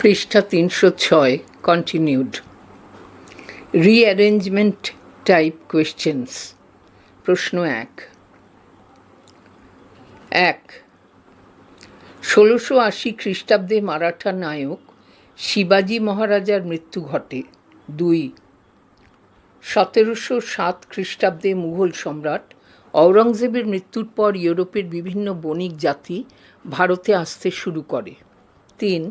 পৃষ্ঠা তিনশো ছয় কন্টিনিউড রিঅ্যারেঞ্জমেন্ট টাইপ কোয়েশ্চেন্স প্রশ্ন এক। এক। ষোলোশো আশি খ্রিস্টাব্দে মারাঠা নায়ক শিবাজি মহারাজার মৃত্যু ঘটে। দুই। সতেরোশো সাত খ্রিস্টাব্দে মুঘল সম্রাট ঔরঙ্গজেবের মৃত্যুর পর ইউরোপের বিভিন্ন বণিক জাতি ভারতে আসতে শুরু করে। তিন।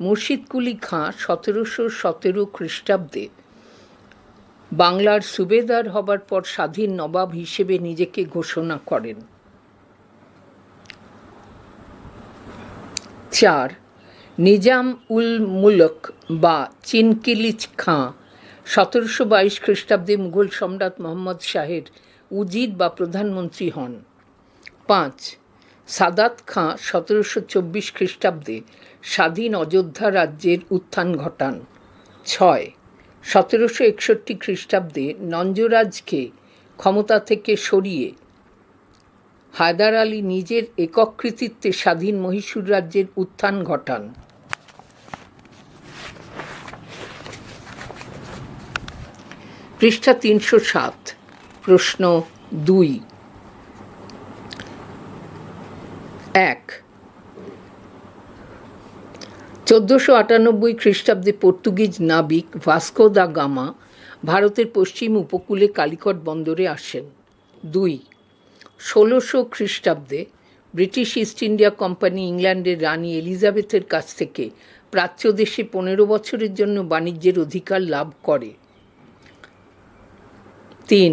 মুর্শিদ কুলি খাঁ সতেরোশো সতেরো খ্রিস্টাব্দে বাংলার সুবেদার হবার পর স্বাধীন নবাব হিসেবে নিজেকে ঘোষণা করেন। চার নিজাম উল মুলক বা চিনকিলিচ খাঁ সতেরোশো বাইশ খ্রিস্টাব্দে মুঘল সম্রাট মোহাম্মদ শাহের উজির বা প্রধানমন্ত্রী হন। পাঁচ সাদাত খাঁ সতেরোশো চব্বিশ খ্রিস্টাব্দে স্বাধীন অযোধ্যা রাজ্যের উত্থান ঘটান। ছয়, সতেরোশো একষট্টি খ্রিস্টাব্দে নঞ্জরাজকে ক্ষমতা থেকে সরিয়ে হায়দার আলী নিজের একক কৃতিত্বে স্বাধীন মহীশূর রাজ্যের উত্থান ঘটান। পৃষ্ঠা তিনশো সাত, প্রশ্ন দুই। এক। চোদ্দোশো আটানব্বই খ্রিস্টাব্দে পর্তুগিজ নাবিক ভাস্কো দা গামা ভারতের পশ্চিম উপকূলে কালিকট বন্দরে আসেন। দুই। ষোলোশো খ্রিস্টাব্দে ব্রিটিশ ইস্ট ইন্ডিয়া কোম্পানি ইংল্যান্ডের রানী এলিজাবেথের কাছ থেকে প্রাচ্য দেশে পনেরো বছরের জন্য বাণিজ্যের অধিকার লাভ করে। তিন।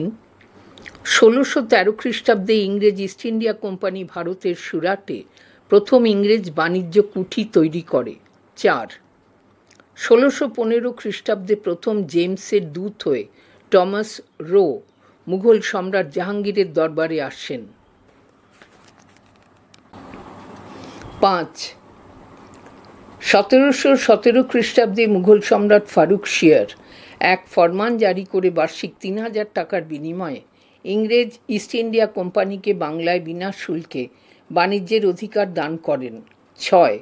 ষোলোশো তেরো খ্রিস্টাব্দে ইংরেজ ইস্ট ইন্ডিয়া কোম্পানি ভারতের সুরাটে প্রথম ইংরেজ বাণিজ্য কুঠি তৈরি করে। চার, ষোলোশো পনেরো খ্রিস্টাব্দে প্রথম জেমসের দূত হয়ে টমাস রো, মুঘল সম্রাট জাহাঙ্গীরের দরবারে আসেন। পাঁচ, সতেরোশো সতেরো খ্রিস্টাব্দে মুঘল সম্রাট ফারুক শিয়ার এক ফরমান জারি করে বার্ষিক তিন হাজার টাকার বিনিময়ে ইংরেজ ইস্ট ইন্ডিয়া কোম্পানিকে বাংলায় বিনা শুল্কে বাণিজ্যের অধিকার দান করেন। ছয়,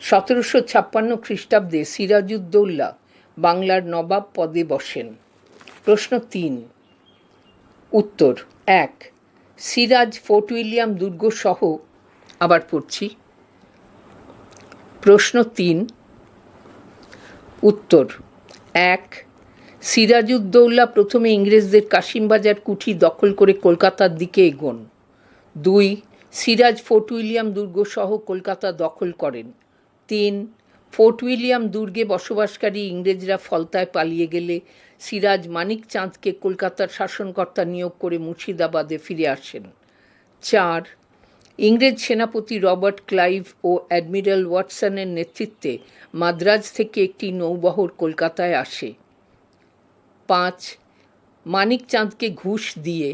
সতেরোশো ছাপ্পান্ন খ্রিস্টাব্দে সিরাজউদ্দৌল্লা বাংলার নবাব পদে বসেন। প্রশ্ন তিন, উত্তর, এক, সিরাজ, ফোর্ট উইলিয়াম দুর্গ সহ আবার পড়ছি। প্রশ্ন তিন, উত্তর, এক সিরাজউদ্দৌল্লা প্রথমে ইংরেজদের কাশিমবাজার কুঠি দখল করে কলকাতার দিকে এগোন। দুই, সিরাজ ফোর্ট উইলিয়াম দুর্গ সহ কলকাতা দখল করেন। তিন, ফোর্ট উইলিয়াম দুর্গে বসবাসকারী ইংরেজরা ফলতায় পালিয়ে গেলে সিরাজ মানিক চাঁদকে কলকাতার শাসনকর্তা নিয়োগ করে মুর্শিদাবাদে ফিরে আসেন। চার, ইংরেজ সেনাপতি রবার্ট ক্লাইভ ও অ্যাডমিরাল ওয়াটসনের নেতৃত্বে মাদ্রাজ থেকে একটি নৌবহর কলকাতায় আসে। পাঁচ মানিক চাঁদকে ঘুষ দিয়ে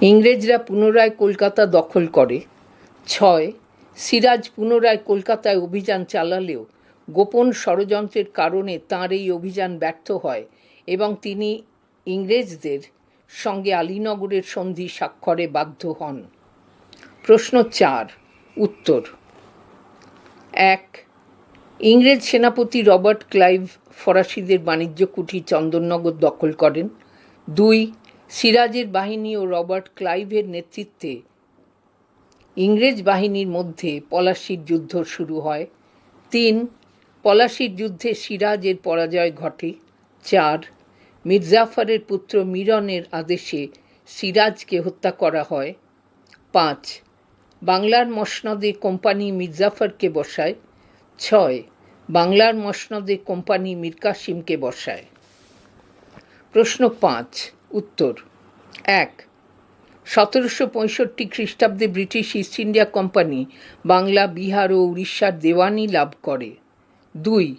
ইংরেজরা পুনরায় কলকাতা দখল করে। ছয়, সিরাজ পুনরায় কলকাতায় অভিযান চালালেও গোপন ষড়যন্ত্রের কারণে তাঁর এই অভিযান ব্যর্থ হয় এবং তিনি ইংরেজদের সঙ্গে আলীনগরের সন্ধি স্বাক্ষরে বাধ্য হন। প্রশ্ন চার, উত্তর। এক ইংরেজ সেনাপতি রবার্ট ক্লাইভ ফরাসিদের বাণিজ্য কুঠি চন্দননগর দখল করেন। দুই, সিরাজের বাহিনী ও রবার্ট ক্লাইভের নেতৃত্বে ইংরেজ বাহিনীর মধ্যে পলাশির যুদ্ধ শুরু হয়। তিন, পলাশির যুদ্ধে সিরাজের পরাজয় ঘটে। চার, মির্জাফরের পুত্র মিরনের আদেশে সিরাজকে হত্যা করা হয়। পাঁচ, বাংলার মসনদে কোম্পানি মির্জাফরকে বসায়। ছয় বাংলার মসনদে কোম্পানি মীর কাসিমকে বসায়। প্রশ্ন পাঁচ, উত্তর। এক, সতেরোশো পঁয়ষট্টি খ্রিস্টাব্দে British East India company Bangla, Bihar ও উড়িষ্যার দেওয়ানি লাভ করে। দুই,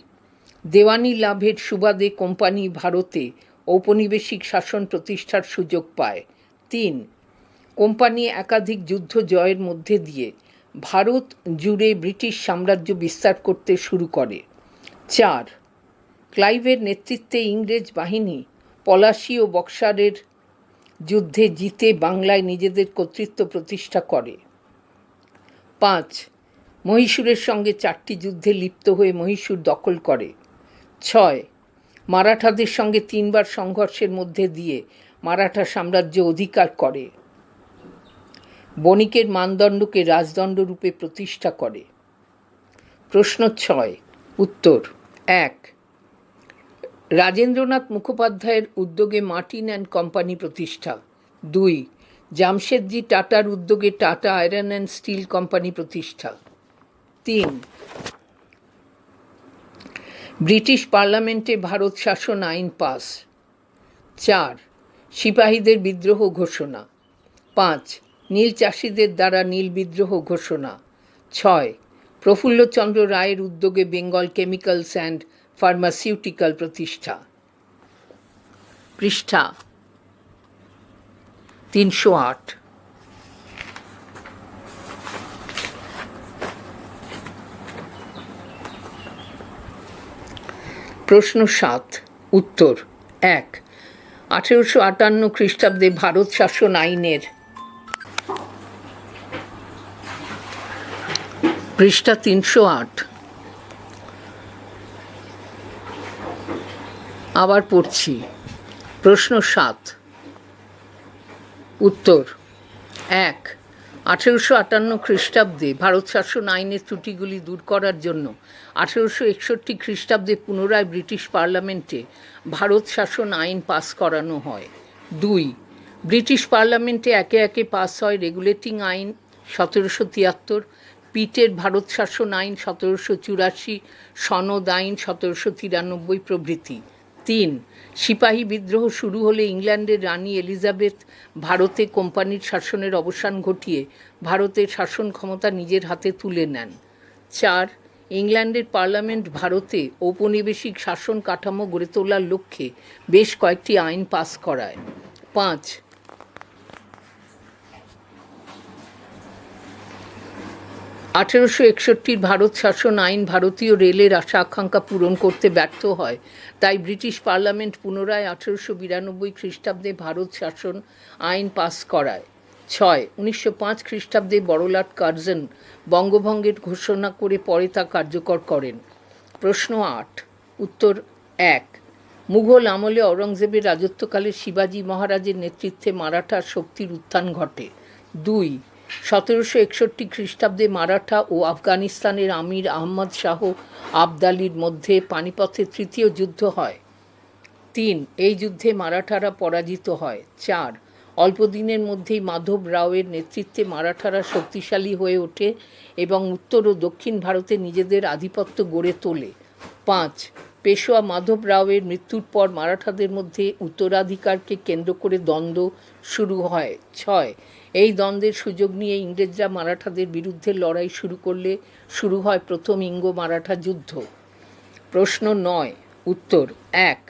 দেওয়ানি লাভের সুবাদে কোম্পানি ভারতে ঔপনিবেশিক শাসন প্রতিষ্ঠার সুযোগ পায়। তিন, কোম্পানি একাধিক যুদ্ধ জয়ের মধ্যে দিয়ে ভারত জুড়ে ব্রিটিশ সাম্রাজ্য বিস্তার করতে শুরু করে। চার, ক্লাইভের নেতৃত্বে ইংরেজ বাহিনী পলাশি ও বক্সারের যুদ্ধে জিতে বাংলায় নিজেদের কর্তৃত্ব প্রতিষ্ঠা করে। পাঁচ, মহীশূরের সঙ্গে চারটি যুদ্ধে লিপ্ত হয়ে মহীশূর দখল করে। ছয়, মারাঠাদের সঙ্গে তিনবার সংঘর্ষের মধ্যে দিয়ে মারাঠা সাম্রাজ্য অধিকার করে। বণিকের মানদণ্ডকে রাজদণ্ড রূপে প্রতিষ্ঠা করে। প্রশ্ন ছয়, উত্তর, এক, রাজেন্দ্রনাথ মুখোপাধ্যায়ের উদ্যোগে মার্টিন অ্যান্ড কোম্পানি প্রতিষ্ঠা। দুই, জামশেদজি টাটার উদ্যোগে Tata iron and steel company প্রতিষ্ঠা। তিন, ব্রিটিশ পার্লামেন্টে ভারত শাসন আইন পাস। চার, সিপাহীদের বিদ্রোহ ঘোষণা। পাঁচ নীল চাষিদের দ্বারা নীল বিদ্রোহ ঘোষণা। ছয়, প্রফুল্লচন্দ্র রায়ের উদ্যোগে বেঙ্গল কেমিক্যালস অ্যান্ড ফার্মাসিউটিক্যাল প্রতিষ্ঠা। পৃষ্ঠা তিনশো আট। প্রশ্ন সাত, উত্তর, এক, আঠেরোশো আটান্ন খ্রিস্টাব্দে ভারত শাসন আইনের পৃষ্ঠা তিনশো আট। আবার পড়ছি। প্রশ্ন সাত। উত্তর। এক, আঠেরোশো আটান্ন খ্রিস্টাব্দে ভারত শাসন আইনের ত্রুটিগুলি দূর করার জন্য আঠেরোশো একষট্টি খ্রিস্টাব্দে পুনরায় ব্রিটিশ পার্লামেন্টে ভারত শাসন আইন পাস করানো হয়। দুই, ব্রিটিশ পার্লামেন্টে একে একে পাস হয় রেগুলেটিং আইন সতেরোশো তিয়াত্তর পিটের ভারত শাসন আইন সতেরোশো চুরাশি, সনদ আইন সতেরোশো তিরানব্বই প্রভৃতি। তিন, সিপাহী বিদ্রোহ শুরু হলে ইংল্যান্ডের রানী এলিজাবেথ ভারতে কোম্পানির শাসনের অবসান ঘটিয়ে ভারতের শাসন ক্ষমতা নিজের হাতে তুলে নেন। চার, ইংল্যান্ডের পার্লামেন্ট ভারতে ঔপনিবেশিক শাসন কাঠামো গড়ে তোলার লক্ষ্যে বেশ কয়েকটি আইন পাস করায়। পাঁচ আঠেরোশো একষট্টির ভারত শাসন আইন ভারতীয় রেলের আশা আকাঙ্ক্ষা পূরণ করতে ব্যর্থ হয়। তাই ব্রিটিশ পার্লামেন্ট পুনরায় আঠেরোশো বিরানব্বই খ্রিস্টাব্দে ভারত শাসন আইন পাস করায়। ছয়, উনিশশো পাঁচ খ্রিস্টাব্দে বড়লাট কার্জন বঙ্গভঙ্গের ঘোষণা করে পরে তা কার্যকর করেন। প্রশ্ন আট, উত্তর এক, মুঘল আমলে অরঙ্গজেবের রাজত্বকালে শিবাজী মহারাজের নেতৃত্বে মারাঠা শক্তির উত্থান ঘটে। দুই সতেরোশো একষট্টি খ্রিস্টাব্দে মারাঠা ও আফগানিস্তানের আমির আহমদ শাহ আবদালির মধ্যে পানিপথে তৃতীয় যুদ্ধ হয়। তিন, এই যুদ্ধে মারাঠারা পরাজিত হয়। চার অল্প দিনের মধ্যেই মাধব রাওয়ের নেতৃত্বে মারাঠারা শক্তিশালী হয়ে ওঠে এবং উত্তর ও দক্ষিণ ভারতে নিজেদের আধিপত্য গড়ে তোলে। পাঁচ, পেশোয়া মাধব রাওয়ের মৃত্যুর পর মারাঠাদের মধ্যে উত্তরাধিকারকে কেন্দ্র করে দ্বন্দ্ব শুরু হয়। ছয় এই দ্বন্দ্বের সুযোগ নিয়ে ইংরেজরা মারাঠাদের বিরুদ্ধে লড়াই শুরু করলে শুরু হয় প্রথম ইঙ্গ মারাঠা যুদ্ধ। প্রশ্ন নয়, উত্তর এক,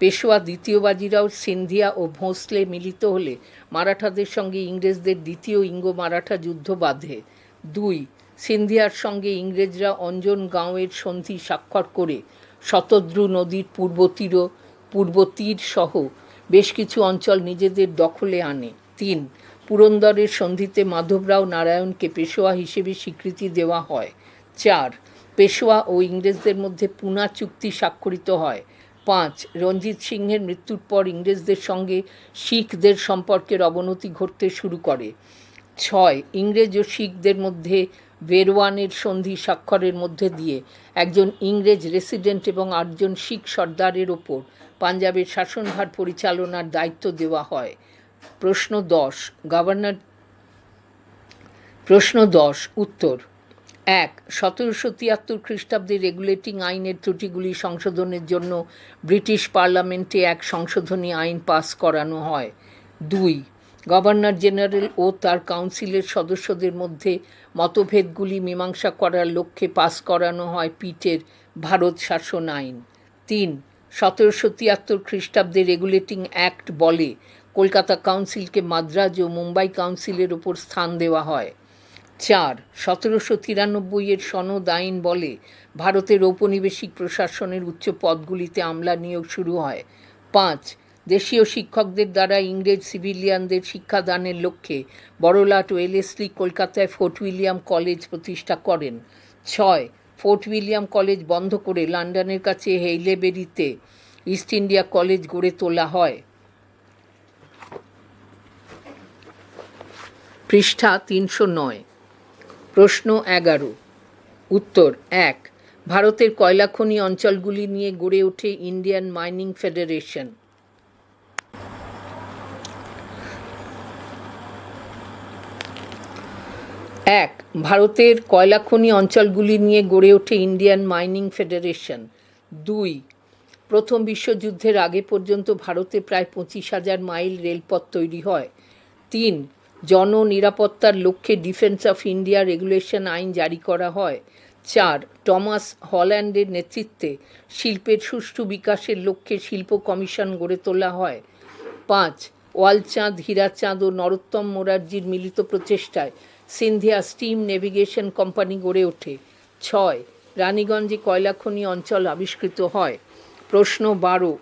পেশোয়া দ্বিতীয় বাজিরাও সিন্ধিয়া ও ভোঁসলে মিলিত হলে মারাঠাদের সঙ্গে ইংরেজদের দ্বিতীয় ইঙ্গ মারাঠা যুদ্ধ বাঁধে। দুই, সিন্ধিয়ার সঙ্গে ইংরেজরা অঞ্জন গাঁওয়ের সন্ধি স্বাক্ষর করে শতদ্রু নদীর পূর্ব তীর পূর্ব তীর সহ বেশ কিছু অঞ্চল নিজেদের দখলে আনে। তিন পুরন্দরের সন্ধিতে মাধবরাও নারায়ণকে পেশোয়া হিসেবে স্বীকৃতি দেওয়া হয়। চার, পেশোয়া ও ইংরেজদের মধ্যে পুনা চুক্তি স্বাক্ষরিত হয়। পাঁচ, রঞ্জিত সিংহের মৃত্যুর পর ইংরেজদের সঙ্গে শিখদের সম্পর্কের অবনতি ঘটতে শুরু করে। ছয়, ইংরেজ ও শিখদের মধ্যে বেরওয়ানের সন্ধি স্বাক্ষরের মধ্যে দিয়ে একজন ইংরেজ রেসিডেন্ট এবং আটজন শিখ সর্দারের ওপর পাঞ্জাবের শাসনভার পরিচালনার দায়িত্ব দেওয়া হয়। প্রশ্ন দশ গভর্নর প্রশ্ন দশ, উত্তর। এক, সতেরোশো তিয়াত্তর খ্রিস্টাব্দে রেগুলেটিং আইনের ত্রুটিগুলি সংশোধনের জন্য ব্রিটিশ পার্লামেন্টে এক সংশোধনী আইন পাস করানো হয়। দুই গভর্নর জেনারেল ও তার কাউন্সিলের সদস্যদের মধ্যে মতভেদগুলি মীমাংসা করার লক্ষ্যে পাস করানো হয় পিটের ভারত শাসন আইন। তিন, সতেরোশো তিয়াত্তর খ্রিস্টাব্দে রেগুলেটিং অ্যাক্ট বলে কলকাতা কাউন্সিলকে মাদ্রাজ ও মুম্বাই কাউন্সিলের ওপর স্থান দেওয়া হয়। চার, সতেরোশো তিরানব্বইয়ের সনদ আইন বলে ভারতের ঔপনিবেশিক প্রশাসনের উচ্চ পদগুলিতে আমলা নিয়োগ শুরু হয়। পাঁচ, দেশীয় শিক্ষকদের দ্বারা ইংরেজ সিভিলিয়ানদের শিক্ষাদানের লক্ষ্যে বড়লাট ওয়েলেসলি কলকাতায় ফোর্ট উইলিয়াম কলেজ প্রতিষ্ঠা করেন। ছয়, ফোর্ট উইলিয়াম কলেজ বন্ধ করে লন্ডনের কাছে হেইলেবেরিতে ইস্ট ইন্ডিয়া কলেজ গড়ে তোলা হয়। পৃষ্ঠা তিনশো নয়। প্রশ্ন এগারো। উত্তর এক। ভারতের কয়লাখনি অঞ্চলগুলি নিয়ে গড়ে ওঠে ইন্ডিয়ান মাইনিং ফেডারেশন। এক। ভারতের কয়লাখনি অঞ্চলগুলি নিয়ে গড়ে ওঠে ইন্ডিয়ান মাইনিং ফেডারেশন। দুই। প্রথম বিশ্বযুদ্ধের আগে পর্যন্ত ভারতে প্রায় পঁচিশ হাজার মাইল রেলপথ তৈরি হয়। তিন। জননিরাপত্তার লক্ষ্যে ডিফেন্স অফ ইন্ডিয়া রেগুলেশন আইন জারি করা হয়। চার, টমাস হল্যান্ডের নেতৃত্বে শিল্পের সুষ্ঠু বিকাশের লক্ষ্যে শিল্প কমিশন গড়ে তোলা হয়। পাঁচ, ওয়ালচাঁদ, হীরাচাঁদ ও নরোত্তম মোরারজির মিলিত প্রচেষ্টায় সিন্ধিয়া স্টিম নেভিগেশন কোম্পানি গড়ে ওঠে। ছয়, রানীগঞ্জে কয়লাখনি অঞ্চল আবিষ্কৃত হয়। প্রশ্ন বারো